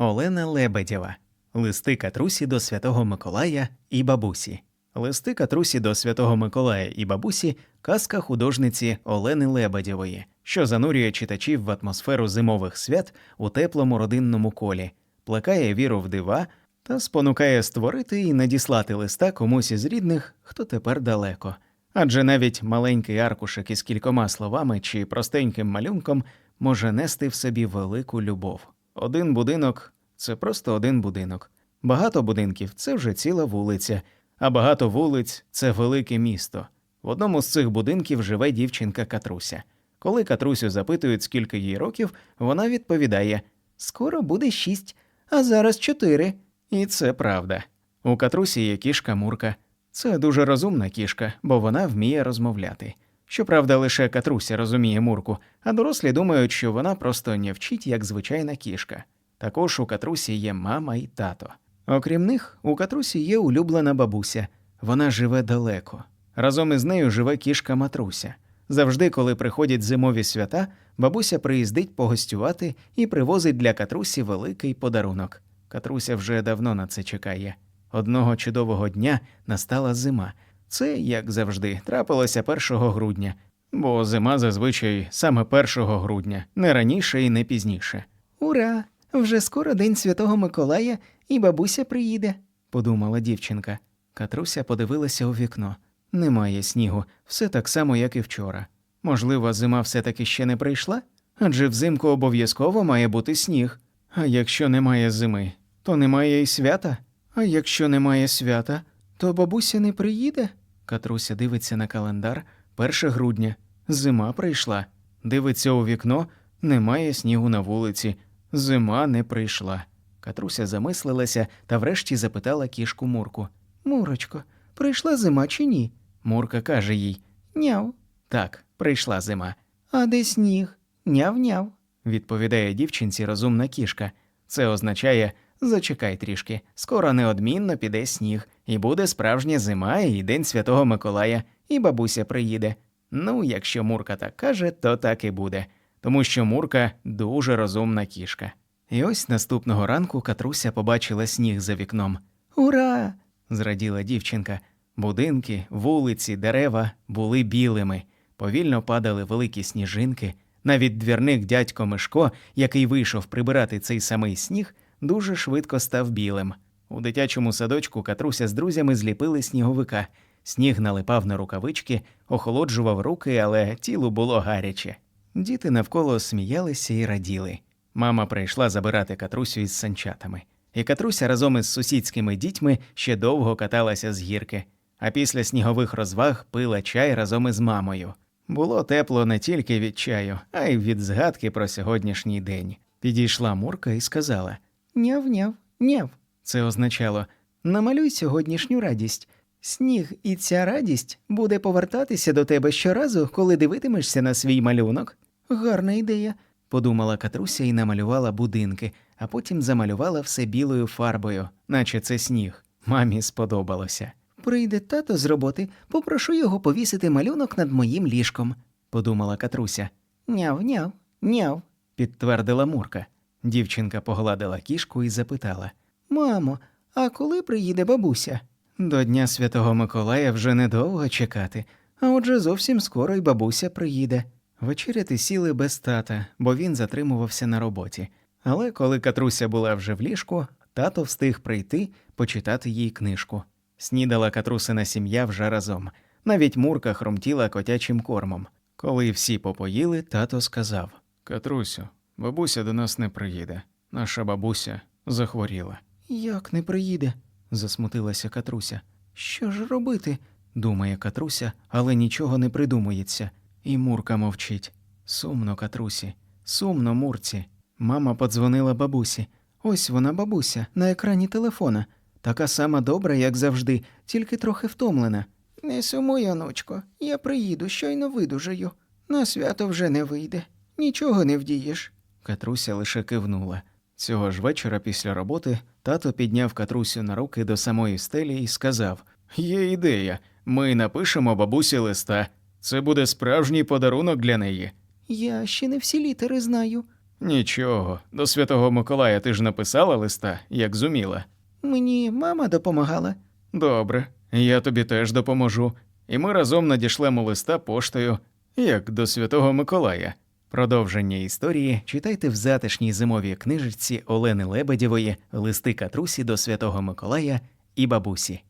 Олена Лебедєва. Листи Катрусі до Святого Миколая і бабусі. Листи Катрусі до Святого Миколая і бабусі казка художниці Олени Лебедєвої, що занурює читачів в атмосферу зимових свят у теплому родинному колі, плекає віру в дива та спонукає створити і надіслати листа комусь із рідних, хто тепер далеко. Адже навіть маленький аркушик із кількома словами чи простеньким малюнком може нести в собі велику любов. Один будинок це просто один будинок. Багато будинків це вже ціла вулиця, а багато вулиць це велике місто. В одному з цих будинків живе дівчинка Катруся. Коли Катрусю запитують, скільки їй років, вона відповідає: Скоро буде шість, а зараз чотири. І це правда. У Катрусі є кішка Мурка. Це дуже розумна кішка, бо вона вміє розмовляти. Щоправда, лише Катруся розуміє Мурку, а дорослі думають, що вона просто не вчить, як звичайна кішка. Також у Катрусі є мама і тато. Окрім них, у Катрусі є улюблена бабуся. Вона живе далеко. Разом із нею живе кішка Матруся. Завжди, коли приходять зимові свята, бабуся приїздить погостювати і привозить для Катрусі великий подарунок. Катруся вже давно на це чекає. Одного чудового дня настала зима. Це, як завжди, трапилося 1 грудня, бо зима зазвичай саме 1 грудня, не раніше і не пізніше. Ура! Вже скоро день Святого Миколая, і бабуся приїде, подумала дівчинка. Катруся подивилася у вікно. Немає снігу, все так само, як і вчора. Можливо, зима все-таки ще не прийшла? Адже взимку обов'язково має бути сніг. А якщо немає зими, то немає і свята. А якщо немає свята, то бабуся не приїде. Катруся дивиться на календар 1 грудня. Зима прийшла. Дивиться у вікно, немає снігу на вулиці. Зима не прийшла. Катруся замислилася та врешті запитала кішку Мурку. Мурочко, прийшла зима чи ні? Мурка каже їй Няв. Так, прийшла зима. А де сніг? Няв-няв, відповідає дівчинці розумна кішка. Це означає зачекай трішки, скоро неодмінно піде сніг, і буде справжня зима, і день Святого Миколая, і бабуся приїде. Ну, якщо Мурка так каже, то так і буде, тому що Мурка дуже розумна кішка. І ось наступного ранку Катруся побачила сніг за вікном. Ура! зраділа дівчинка. Будинки, вулиці, дерева були білими, повільно падали великі сніжинки. Навіть двірник дядько Мишко, який вийшов прибирати цей самий сніг, дуже швидко став білим. У дитячому садочку Катруся з друзями зліпили сніговика. Сніг налипав на рукавички, охолоджував руки, але тілу було гаряче. Діти навколо сміялися і раділи. Мама прийшла забирати Катрусю із санчатами. І Катруся разом із сусідськими дітьми ще довго каталася з гірки, а після снігових розваг пила чай разом із мамою. Було тепло не тільки від чаю, а й від згадки про сьогоднішній день. Підійшла Мурка і сказала: Няв-няв, няв. Це означало намалюй сьогоднішню радість. Сніг і ця радість буде повертатися до тебе щоразу, коли дивитимешся на свій малюнок. Гарна ідея, подумала Катруся і намалювала будинки, а потім замалювала все білою фарбою, наче це сніг. Мамі сподобалося. Прийде тато з роботи, попрошу його повісити малюнок над моїм ліжком, подумала Катруся. Няв, няв, няв, підтвердила Мурка. Дівчинка погладила кішку і запитала Мамо, а коли приїде бабуся? До Дня Святого Миколая вже недовго чекати, а отже зовсім скоро й бабуся приїде. Вечеряти сіли без тата, бо він затримувався на роботі. Але коли Катруся була вже в ліжку, тато встиг прийти почитати їй книжку. Снідала Катрусина сім'я вже разом. Навіть Мурка хромтіла котячим кормом. Коли всі попоїли, тато сказав Катрусю, бабуся до нас не приїде. Наша бабуся захворіла. Як не приїде? засмутилася Катруся. Що ж робити? думає Катруся, але нічого не придумується. І Мурка мовчить. Сумно, Катрусі, сумно, Мурці. Мама подзвонила бабусі. Ось вона, бабуся, на екрані телефона. Така сама добра, як завжди, тільки трохи втомлена. Не сумуй, онучко, я приїду, щойно видужаю. На свято вже не вийде. Нічого не вдієш. Катруся лише кивнула. Цього ж вечора після роботи тато підняв Катрусю на руки до самої стелі і сказав: Є ідея, ми напишемо бабусі листа. Це буде справжній подарунок для неї. Я ще не всі літери знаю, Нічого, до святого Миколая ти ж написала листа, як зуміла. Мені мама допомагала. Добре, я тобі теж допоможу. І ми разом надішлемо листа поштою, як до святого Миколая. Продовження історії читайте в затишній зимовій книжечці Олени Лебедєвої Листи Катрусі до святого Миколая і бабусі.